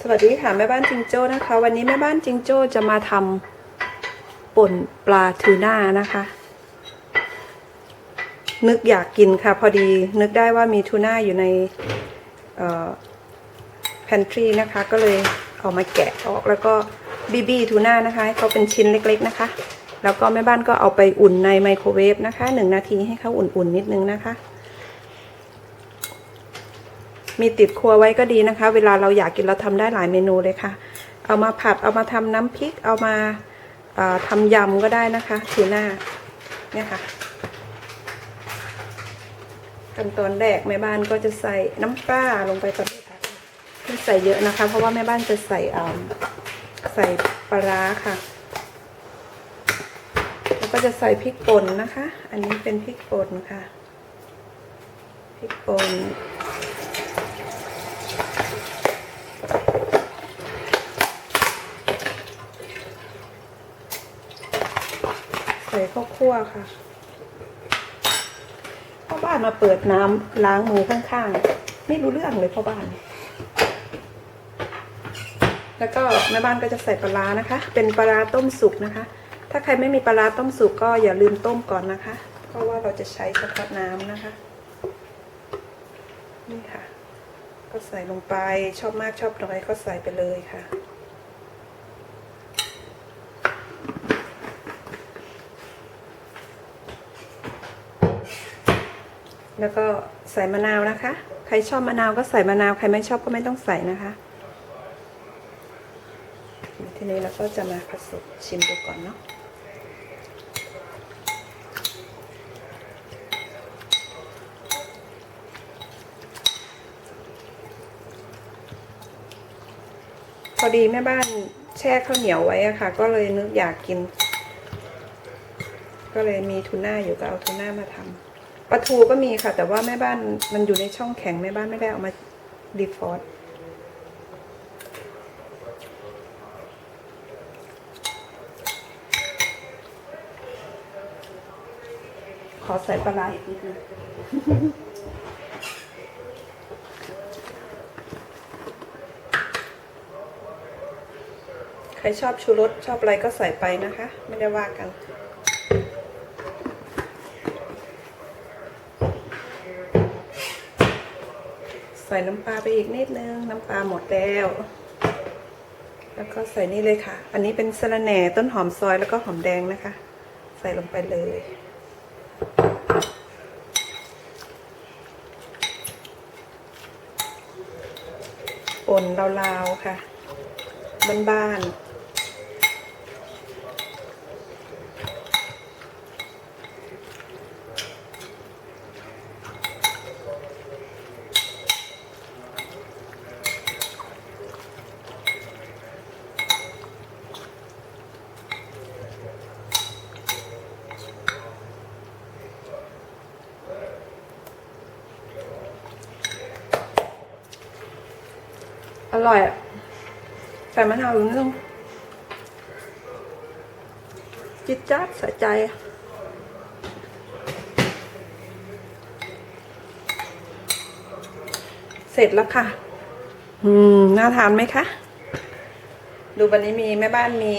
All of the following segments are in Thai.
สวัสดีค่ะแม่บ้านจิงโจ้นะคะ วันนี้แม่บ้านจิงโจ้จะมาทำป่นปลาทูน่านะคะ นึกอยากกินค่ะ พอดีนึกได้ว่ามีทูน่าอยู่ในแพนทรีนะคะ ก็เลยเอามาแกะออกแล้วก็บีบีทูน่านะคะให้เขาเป็นชิ้นเล็ก ๆนะคะ แล้วก็แม่บ้านก็เอาไปอุ่นในไมโครเวฟนะคะหนึ่งนาทีให้เขาอุ่นๆนิดนึงนะคะ มีติดครัวไว้ก็ดีนะคะ เวลาเราอยากกินเราทำได้หลายเมนูเลยค่ะ เอามาผัดเอามาทำน้ำพริกเอามาเอ่อทำยำก็ได้นะคะทูน่าเนี่ยค่ะขั้นตอนแรกแม่บ้านก็จะใส่น้ำปลาลงไปก่อนค่ะไม่ใส่เยอะนะคะ เพราะว่าแม่บ้านจะใส่อ่าใส่ปลาร้าค่ะ แล้วก็จะใส่พริกป่นนะคะ อันนี้เป็นพริกป่นค่ะ พริกป่น ข้าวคั่วค่ะพ่อบ้านมาเปิดน้ำล้างมือข้างๆ ไม่รู้เรื่องเลยพ่อบ้าน แล้วก็แม่บ้านก็จะใส่ปลานะคะ เป็นปลาต้มสุกนะคะ ถ้าใครไม่มีปลาต้มสุกก็อย่าลืมต้มก่อนนะคะ เพราะว่าเราจะใช้เฉพาะน้ำนะคะ นี่ค่ะ ก็ใส่ลงไปชอบมากชอบน้อยก็ใส่ไปเลยค่ะ แล้วก็ใส่มะนาวนะคะ ใครชอบมะนาวก็ใส่มะนาว ใครไม่ชอบก็ไม่ต้องใส่นะคะ ทีนี้เราก็จะมาผสมชิมดูก่อนเนาะพอดีแม่บ้านแช่ข้าวเหนียวไว้อะค่ะ ก็เลยนึกอยากกิน ก็เลยมีทูน่าอยู่ก็เอาทูน่ามาทำ ปลาทูก็มีค่ะ แต่ว่าแม่บ้านมันอยู่ในช่องแข็งแม่บ้านไม่ได้เอามาดีฟอร์ขอใส่ปลาร้าอีกนิดนึงใครชอบชูรสชอบอะไรก็ใส่ไปนะคะ ไม่ได้ว่ากัน ส่น้ำปลาไปอีกนิดนึง น้ำปลาหมดแล้ว แล้วก็ใส่นี่เลยค่ะ อันนี้เป็นสะระแหน่ต้นหอมซอยแล้วก็หอมแดงนะคะ ใส่ลงไปเลย ป่นราวๆค่ะ บ้านๆ อร่อยอะใส่มะนาวอีกนิดนึงจิตจัดสะใจ เสร็จแล้วค่ะ อืม น่าทานไหมคะ ดูวันนี้มีแม่บ้านมี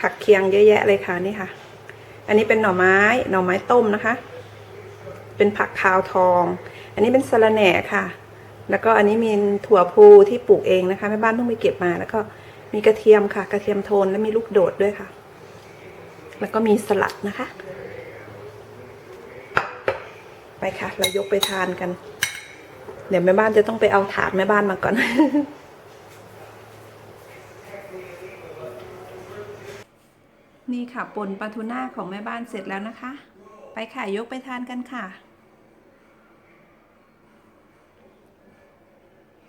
ผักเคียงเยอะแยะเลยค่ะนี่ค่ะ อันนี้เป็นหน่อไม้ หน่อไม้ต้มนะคะ เป็นผักคาวทอง อันนี้เป็นสะระแหน่ค่ะ แล้วก็อันนี้มีถั่วพูที่ปลูกเองนะคะแม่บ้านเพิ่งไปเก็บมา แล้วก็มีกระเทียมค่ะ กระเทียมโทนและมีลูกโดดด้วยค่ะ แล้วก็มีสลัดนะคะ ไปค่ะ เรายกไปทานกัน เดี๋ยวแม่บ้านจะต้องไปเอาถาดแม่บ้านมาก่อนนี่ค่ะปนปลาทูน่าของแม่บ้านเสร็จแล้วนะคะ ไปค่ะ ยกไปทานกันค่ะ